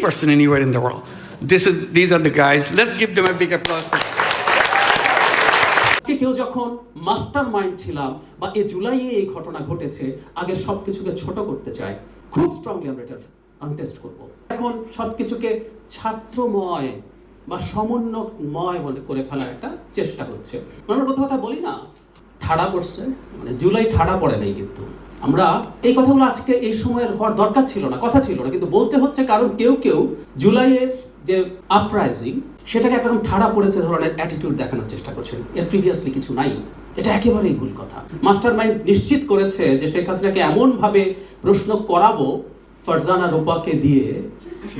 person anywhere in the world. This is, these are the guys. Let's give them a big applause. কেউ যখন master mind ছিলাম বা এই জুলাইয়ে এই ঘটনা ঘটেছে আগে সবকিছুকে ছোট করতে চায় খুব স্ট্রংলি আমরা এটা কনটেস্ট করব এখন সবকিছুকে ছাত্রময় বা সমন্বয়ময় বলে করে ফেলার একটা চেষ্টা হচ্ছে আমরা কথা কথা বলি না ঠাড়া পড়ছে মানে জুলাই ঠাড়া পড়ে নাই কিন্তু আমরা এই কথাগুলো আজকে এই সময়ের হওয়ার দরকার ছিল না, কথা ছিল না, কিন্তু বলতে হচ্ছে কারণ কেউ কেউ জুলাইয়ের যে আপরাইজিং সেটাকে একরকম ঠাড়া পড়েছে ধরনের অ্যাটিটিউড দেখানোর চেষ্টা করছেন। এর প্রিভিয়াসলি কিছু নাই। এটা একেবারেই ভুল কথা। মাস্টার মাইন্ড নিশ্চিত করেছে যে শেখ হাসিনাকে এমন ভাবে প্রশ্ন করাবো ফারজানা রূপাকে দিয়ে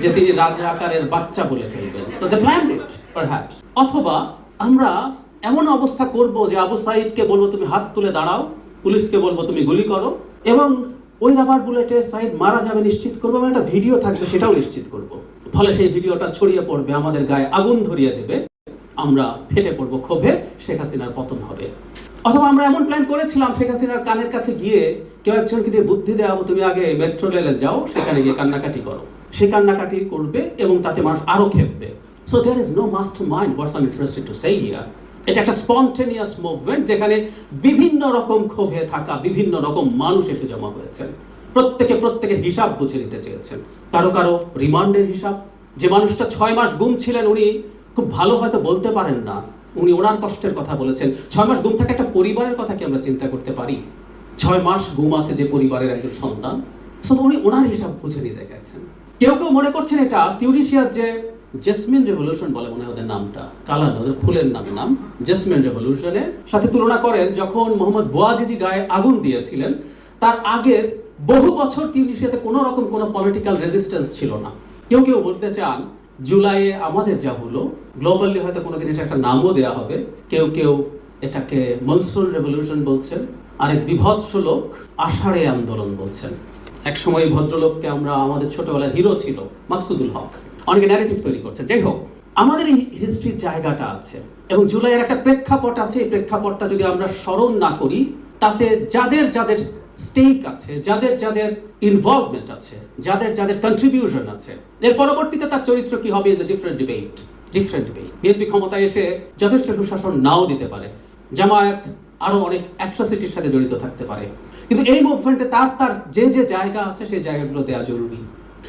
যে তিনি রাজা আকারের বাচ্চা বলে ফেলবেন। So they plan it perhaps অথবা আমরা এমন অবস্থা করব যে আবু সাইদকে বলব, তুমি হাত তুলে দাঁড়াও। পুলিশকে বলব, তুমি গুলি করো। এবং ওই রাবার বুলেটে সাইদ মারা যাবে নিশ্চিত করব এবং একটা ভিডিও থাকবে সেটাও নিশ্চিত করব। ফলে সেই ভিডিওটা ছড়িয়ে পড়বে, আমাদের গায়ে আগুন ধরিয়ে দেবে। আমরা ফেটে পড়ব ক্ষোভে, শেখ হাসিনার পতন হবে। অথবা আমরা এমন প্ল্যান করেছিলাম, শেখ হাসিনার কানের কাছে গিয়ে কেউ একজনকে দিয়ে বুদ্ধি দেওয়াবো তুমি আগে মেট্রো রেলে যাও, সেখানে গিয়ে কান্নাকাটি করো। সে কান্নাকাটি করবে এবং তাতে মানুষ আরও খেপবে so there is no must mind what's I'm interested to সেই হিয়ার এটা একটা স্পন্টেনিয়াস মুভমেন্ট যেখানে বিভিন্ন রকম ক্ষোভে থাকা বিভিন্ন রকম মানুষ এসে জমা হয়েছেন। প্রত্যেকে প্রত্যেকের হিসাব বুঝে নিতে চেয়েছেন। কারও কারও রিমান্ডের হিসাব। যে মানুষটা ছয় মাস গুম ছিলেন উনি, খুব ভালো হয়তো বলতে পারেন না। উনি ওনার কষ্টের কথা বলেছেন। ছয় মাস গুম থাকে একটা পরিবারের কথা কি আমরা চিন্তা করতে পারি? ছয় মাস গুম আছে যে পরিবারের একজন সন্তান? উনি ওনার হিসাব বুঝে নিতে গেছেন। কেউ কেউ মনে করছেন এটা টিউনিশিয়ার যে জেসমিন রেভলিউশন বলে মনে হয় ওদের নামটা, কালার ওদের ফুলের নাম নাম জেসমিন রেভলিউশনের সাথে তুলনা করেন যখন মোহাম্মদ বোয়াজিজি গায়ে আগুন দিয়েছিলেন, তার আগের বহু বছর টিউনিশিয়াতে কোনো রকম কোনো পলিটিক্যাল রেজিস্ট্যান্স ছিল না। কেউ কেউ বলতে চান, জুলাইয়ে আমাদের যা হলো গ্লোবালি হয়তো কোনোদিন এটা একটা নামও দেওয়া হবে, কেউ কেউ এটাকে মনসুন রেভলিউশন বলছেন, আরেক বিভৎস লোক আষাঢ়ে আন্দোলন বলছেন। এক সময় ভদ্রলোককে আমরা, আমাদের ছোটবেলার হিরো ছিল, মাকসুদুল হক। অনেকে ন্যারেটিভ তৈরি করছে। যাই হোক, আমাদের এই হিস্ট্রির জায়গাটা আছে এবং জুলাইয়ের একটা প্রেক্ষাপট আছে। এই প্রেক্ষাপটটা যদি আমরা স্মরণ না করি, তাতে যাদের যাদের স্টেক আছে, যাদের যাদের ইনভলভমেন্ট আছে, যাদের যাদের কন্ট্রিবিউশন আছে, এর পরবর্তীতে তার চরিত্র কি হবে is a different debate different debate BNP ক্ষমতায় এসে যথেষ্ট সুশাসন নাও দিতে পারে। জামায়াত আরও অনেক অ্যাট্রসিটির সাথে জড়িত থাকতে পারে। কিন্তু এই মুভমেন্টে তার তার যে যে জায়গা আছে, সেই জায়গাগুলো দেওয়া জরুরি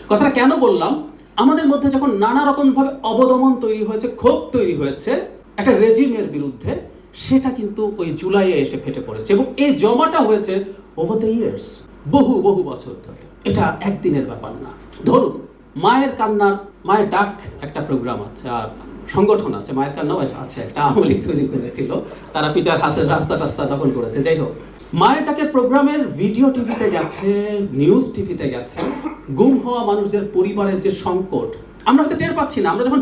কথাটা কেন বললাম? আমাদের মধ্যে যখন নানা রকম ভাবে অবদমন তৈরি হয়েছে, ক্ষোভ তৈরি হয়েছে, একটা রেজিমের বিরুদ্ধে, সেটা কিন্তু ওই জুলাইয়ে এসে ফেটে পড়েছে এবং এই জমাটা হয়েছে ওভার দ্য ইয়ার্স বহু বহু বছর ধরে। এটা একদিনের ব্যাপার না। ধরুন, মায়ের কান্নার, মায়ের ডাক একটা প্রোগ্রাম আছে, আর সংগঠন আছে, মায়ের কান্নাও আছে, একটা আওয়ামী লীগ তৈরি করেছিল। তারা পিটার হাসের রাস্তা টাস্তা দখল করেছে। যাই হোক মায়ের ডাকের প্রোগ্রামের ভিডিও টিভিতে গেছে নিউজ টিভিতে গেছে, গুম হওয়া মানুষদের পরিবারের যে সংকট, আমরা হয়তো টের পাচ্ছি না। আমরা যখন